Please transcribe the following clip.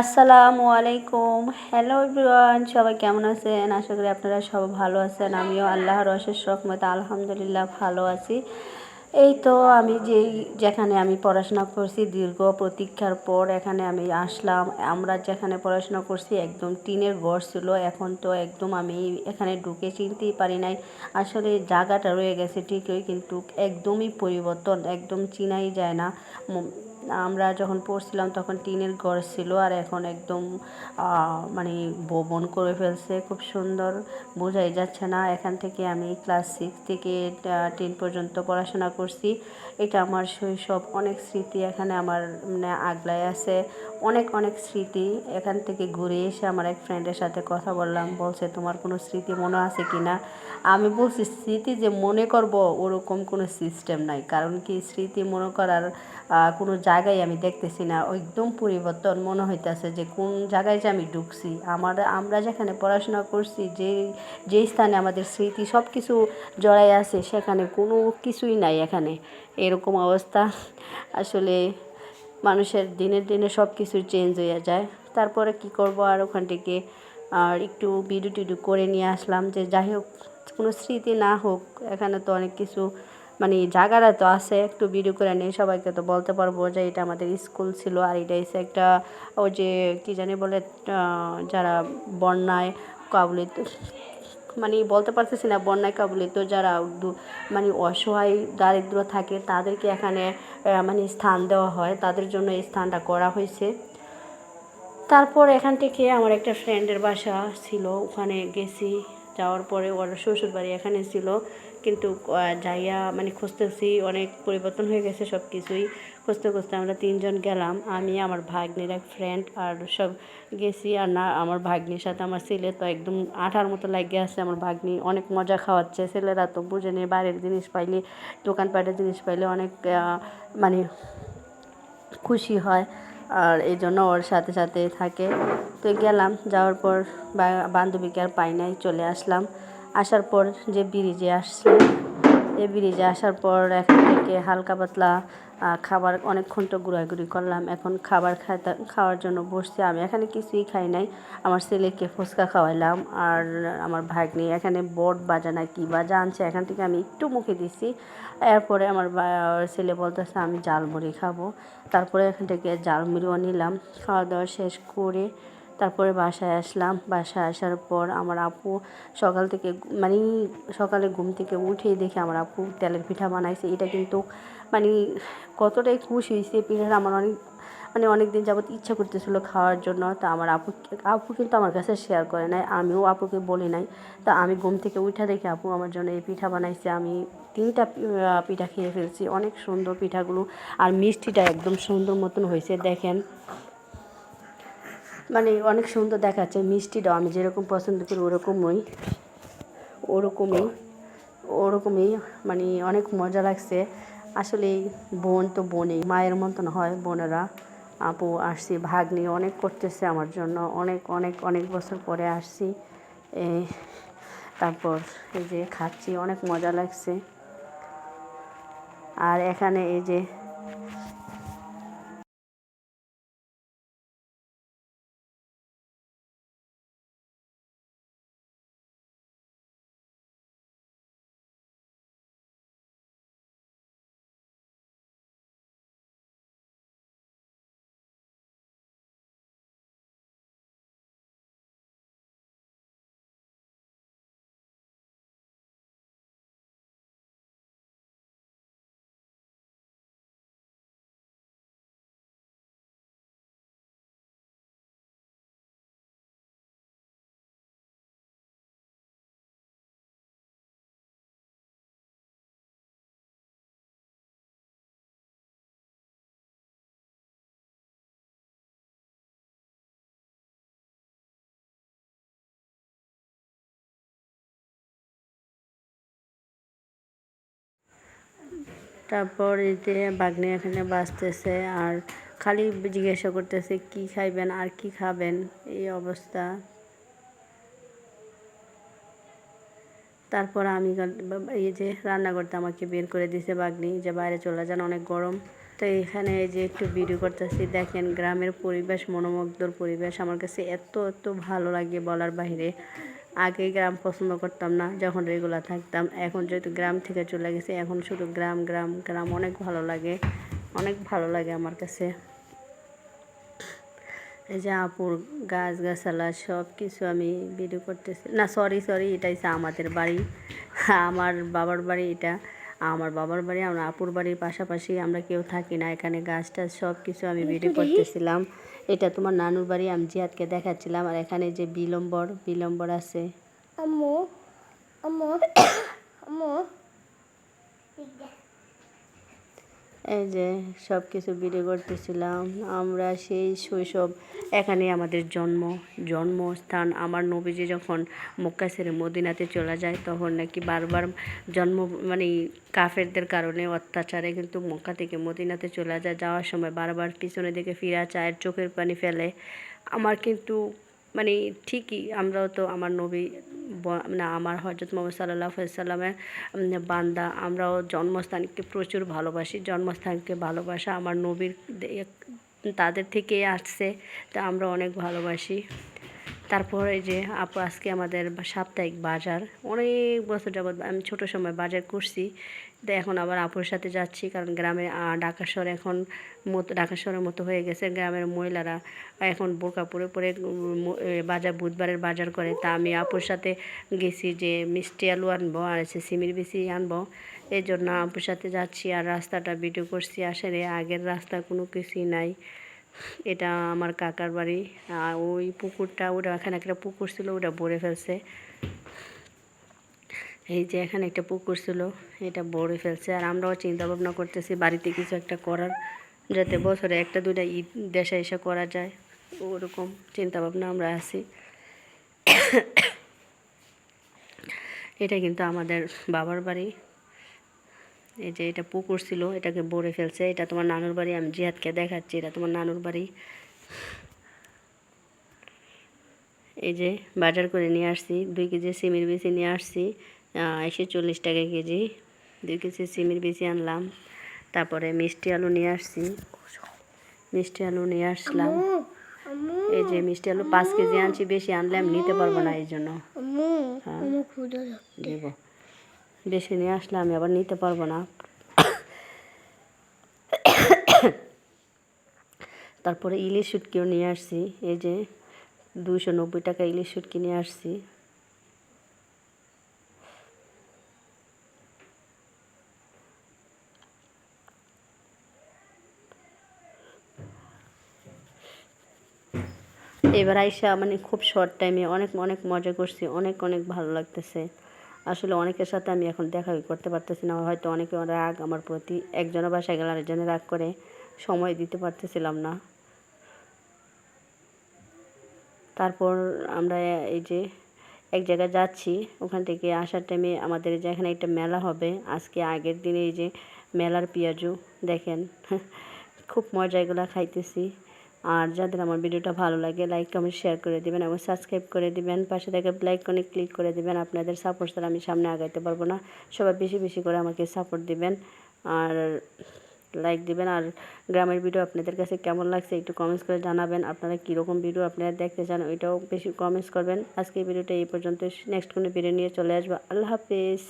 আসসালামু আলাইকুম। Hello everyone সবাই কেমন আছেন? আশা করি আপনারা সবাই ভালো আছেন। আমিও আল্লাহর অশেষ রহমতে আলহামদুলিল্লাহ ভালো আছি। এই তো আমি যেই, যেখানে আমি পড়াশোনা করছি দীর্ঘ প্রতীক্ষার পর এখানে আমি আসলাম। আমরা যেখানে পড়াশোনা করছি একদম টিনের ঘর ছিল। এখন তো একদম আমি এখানে ঢুকে চিনতেই পারি নাই। আসলে জায়গাটা রয়ে গেছে ঠিকই, কিন্তু একদমই পরিবর্তন, একদম চিনাই যায় না। আমরা যখন পড়ছিলাম তখন টিনের ঘর ছিল আর এখন একদম মানে ভবন করে ফেলছে, খুব সুন্দর, বোঝাই যাচ্ছে না। এখান থেকে আমি ক্লাস সিক্স থেকে টেন পর্যন্ত পড়াশোনা করছি। এটা আমার শৈশব, অনেক স্মৃতি এখানে আমার মানে আগলায় আছে। অনেক অনেক স্মৃতি এখান থেকে ঘুরে এসে আমার এক ফ্রেন্ডের সাথে কথা বললাম, বলছে, তোমার কোনো স্মৃতি মনে আছে কি না আমি বলছি, স্মৃতি যে মনে করব, ওরকম কোনো সিস্টেম নাই। কারণ কি, স্মৃতি মনে করার কোনো জায়গায় আমি দেখতেছি না একদম পরিবর্তন মনে হইতেছে যে কোন জায়গায় যে আমি ঢুকছি। আমার, আমরা যেখানে পড়াশোনা করছি, যে যেই স্থানে আমাদের স্মৃতি সব কিছু জড়াই আছে, সেখানে কোনো কিছুই নাই এখানে। এরকম অবস্থা। আসলে মানুষের দিনের দিনে সব কিছু চেঞ্জ হয়ে যায়। তারপরে কি করব আর ওখান থেকে? আর একটু ভিডিও টিডিও করে নিয়ে আসলাম যে যাই হোক, কোনো স্মৃতি না হোক, এখানে তো অনেক কিছু মানে জায়গাটা তো আছে, একটু ভিডিও করে নিয়ে সবাইকে তো বলতে পারব যে এটা আমাদের স্কুল ছিল আর এটা এসে একটা, ওই যে কী জানি বলে যারা বন্যায় কাবলিত মানে বলতে পারতেছি না, বন্যায় কাবলিত যারা মানে অসহায় দারিদ্র থাকে, তাদেরকে এখানে মানে স্থান দেওয়া হয়, তাদের জন্য এই স্থানটা করা হয়েছে। তারপর এখান থেকে আমার একটা ফ্রেন্ডের বাসা ছিল, ওখানে গেছি, যাওয়ার পরে ওর শ্বশুর বাড়ি এখানে ছিল। কিন্তু যাইয়া মানে খুঁজতেছি, অনেক পরিবর্তন হয়ে গেছে সব কিছুই খুঁজতে খুঁজতে আমরা তিনজন গেলাম, আমি, আমার ভাগ্নির এক ফ্রেন্ড আর সব গেছি। আর না, আমার ভাগ্নির সাথে আমার ছেলে তো একদম আঠার মতো লাগিয়ে আছে, আমার ভাগ্নি অনেক মজা খাওয়াচ্ছে। ছেলেরা তো বুঝে নেই, বাইরের জিনিস পাইলে, দোকানপাটের জিনিস পাইলে অনেক মানে খুশি হয়। আর এই জন্য ওর সাথে সাথে থাকে। তো গেলাম, যাওয়ার পর বান্ধবীকে আর পাই নাই, চলে আসলাম। আসার পর যে ব্রিজে আসছি এই ব্রিজে আসার পর এখান থেকে হালকা পাতলা খাবার অনেকক্ষণ তো ঘোরাঘুরি করলাম। এখন খাবার খাইতে, খাওয়ার জন্য বসছি। আমি এখানে কিছুই খাই নাই। আমার ছেলেকে ফুচকা খাওয়াইলাম আর আমার ভাগ্নি এখানে বট বাজা না কি বাজা আনছে এখান থেকে আমি একটু মুখে দিছি। এরপরে আমার ছেলে বলতেছে, আমি জালমুড়ি খাব। তারপরে এখান থেকে জালমুড়িও নিলাম। খাওয়া দাওয়া শেষ করে তারপরে বাসায় আসলাম। বাসায় আসার পর আমার আপু সকাল থেকে মানে সকালে ঘুম থেকে উঠেই দেখে আমার আপু তেলের পিঠা বানাইছে। এটা কিন্তু মানে কতটাই খুশি হয়েছে পিঠাটা আমার অনেক মানে অনেক দিন যাবত ইচ্ছা করতেছিল খাওয়ার জন্য। তা আমার আপু আপু কিন্তু আমার কাছে শেয়ার করে নাই, আমিও আপুকে বলি নাই। তা আমি ঘুম থেকে উঠা দেখে আপু আমার জন্য এই পিঠা বানাইছে। আমি তিনটা পিঠা খেয়ে ফেলছি। অনেক সুন্দর পিঠাগুলো। আর মিষ্টিটা একদম সুন্দর মতন হয়েছে দেখেন। মানে অনেক সুন্দর দেখাচ্ছে মিষ্টিটাও আমি যেরকম পছন্দ করি ওরকমই ওরকমই ওরকমই মানে অনেক মজা লাগছে। আসলে বোন তো বোনই, মায়ের মতন হয় বোনেরা। আপু আসছি, ভাগ্নি অনেক করতেছে আমার জন্য, অনেক অনেক অনেক বছর পরে আসছি। তারপর এই যে খাচ্ছি, অনেক মজা লাগছে। আর এখানে এই যে তারপর এতে বাগনি এখানে বাঁচতেছে আর খালি জিজ্ঞাসা করতেছে, কি খাইবেন আর কি খাবেন? এই অবস্থা। তারপর আমি এই যে রান্না করতে আমাকে বের করে দিছে বাগনি, যে বাইরে চলে যান, অনেক গরম। তো এখানে এই যে একটু ভিডিও করতেছি, দেখেন গ্রামের পরিবেশ মনোমুগ্ধর পরিবেশ। আমার কাছে এত এত ভালো লাগে বলার বাইরে আগে গ্রাম পছন্দ করতাম না, যখন রেগুলার থাকতাম। এখন যেহেতু গ্রাম থেকে চলে গেছে, এখন শুধু গ্রাম গ্রাম গ্রাম অনেক ভালো লাগে, অনেক ভালো লাগে আমার কাছে। এই যে আপুর গাছ গাছালা সব কিছু আমি ভিডিও করতেছি। না সরি সরি এটা হচ্ছে আমাদের বাড়ি। আমার বাবার বাড়ি এটা। আমার বাবার বাড়ি আমার আপুর বাড়ির পাশাপাশি আমরা কেউ থাকি না। এখানে গাছ টাছ সব কিছু আমি ভিডিও করতেছিলাম। এটা তোমার নানুর বাড়ি আমি জিয়াদকে দেখাচ্ছিলাম। আর এখানে যে বিলম্বর বিলম্বর আছে। আম্মু আম্মু আম্মু। এই যে সব কিছু ভিডিও করতেছিলাম। আমরা সেই শৈশব এখানে আমাদের জন্ম, জন্মস্থান। আমার নবীজি যখন মক্কা ছেড়ে মদিনাতে চলে যায়, তখন নাকি বারবার জন্ম মানে কাফেরদের কারণে অত্যাচারে কিন্তু মক্কা থেকে মদিনাতে চলে যায়। যাওয়ার সময় বারবার পিছনে দিকে ফিরা চায়ের চোখের পানি ফেলে। আমার কিন্তু মানে ঠিকই আমরাও তো আমার নবী মানে আমার হজরত মোহাম্মদ সাল্লাহ সাল্লামের বান্দা, আমরাও জন্মস্থানকে প্রচুর ভালোবাসি, জন্মস্থানকে ভালোবাসা আমার নবীর তাদের থেকেই আসছে, তা আমরা অনেক ভালোবাসি। তারপরে যে আপু আজকে আমাদের সাপ্তাহিক বাজার। অনেক বছর যাবৎ আমি ছোটো সময় বাজার করছি। তো এখন আবার আপুর সাথে যাচ্ছি কারণ গ্রামে ঢাকা শহর এখন মতো, ঢাকা শহরের মতো হয়ে গেছে। গ্রামের মহিলারা এখন বোরকা পরে পরে বাজার, বুধবারের বাজার করে। তা আমি আপুর সাথে গেছি যে মিষ্টি আলু আনব আর হচ্ছে সিমির বেশি আনব। এই জন্য আপুর সাথে যাচ্ছি আর রাস্তাটা ভিডিও করছি। আসলে আগের রাস্তা কোনো কিছুই নাই। এটা আমার কাকার বাড়ি। ওই পুকুরটা, ওটা এখানে একটা পুকুর ছিল, ওটা ভরে ফেলছে। এই যে এখানে একটা পুকুর ছিল, এটা ভরে ফেলছে। আর আমরাও চিন্তা ভাবনা করতেছি বাড়িতে কিছু একটা করার, যাতে বছরে একটা দুটা ঈদ দেশে এসে করা যায়। ওরকম চিন্তা ভাবনা আমরা আছি। এটা কিন্তু আমাদের বাবার বাড়ি। এই যে এটা পুকুর ছিল এটাকে ভরে ফেলছে। এটা তোমার নানুর বাড়ি আমি জিহাদকে দেখাচ্ছি এটা তোমার নানুর বাড়ি। এই যে বাজার করে নিয়ে আসছি দুই কেজি সিমের বেশি নিয়ে আসছি একশো চল্লিশ টাকা কেজি। দুই কেজি সিমের বেশি আনলাম তারপরে মিষ্টি আলু নিয়ে আসছি। মিষ্টি আলু নিয়ে আসলাম। এই যে মিষ্টি আলু পাঁচ কেজি আনছি বেশি আনলে আমি নিতে পারব না এই জন্য। দেব। বেশি নিয়ে আসলে আমি আবার নিতে পারব না। তারপরে ইলিশ শুটকিও নিয়ে আসছি, এই যে দুশো নব্বই টাকা ইলিশ শুটকি নিয়ে আসছি। এবার আইসা মানে খুব শর্ট টাইমে অনেক অনেক মজা করছি, অনেক অনেক ভালো লাগতেছে। আসলে অনেকের সাথে আমি এখন দেখা করতে পারতেছি না। হয়তো অনেকে রাগ, আমার প্রতি একজনের বাসায় গেলে আরেকজনের রাগ করে সময় দিতে পারতেছিলাম না। তারপর আমরা এই যে এক জায়গায় যাচ্ছি, ওখান থেকে আসার টাইমে আমাদের যে এখানে একটা মেলা হবে। আজকে আগের দিনে এই যে মেলার পেঁয়াজু, দেখেন, খুব মজা এগুলো খাইতেছি। আর যাদের আমার ভিডিওটা ভালো লাগে লাইক কমেন্ট শেয়ার করে দেবেন এবং সাবস্ক্রাইব করে দিবেন। পাশে থেকে ব্লাইক কোনে ক্লিক করে দিবেন। আপনাদের সাপোর্ট ছাড়া আমি সামনে আগাইতে পারব না। সবাই বেশি বেশি করে আমাকে সাপোর্ট দিবেন আর লাইক দিবেন। আর গ্রামের ভিডিও আপনাদের কাছে কেমন লাগছে একটু কমেন্টস করে জানাবেন। আপনারা কীরকম ভিডিও আপনারা দেখতে চান ওইটাও বেশি কমেন্টস করবেন। আজকে ভিডিওটা এই পর্যন্ত নেক্সট কোনো ভিডিও নিয়ে চলে আসব। আল্লাহ হাফিজ।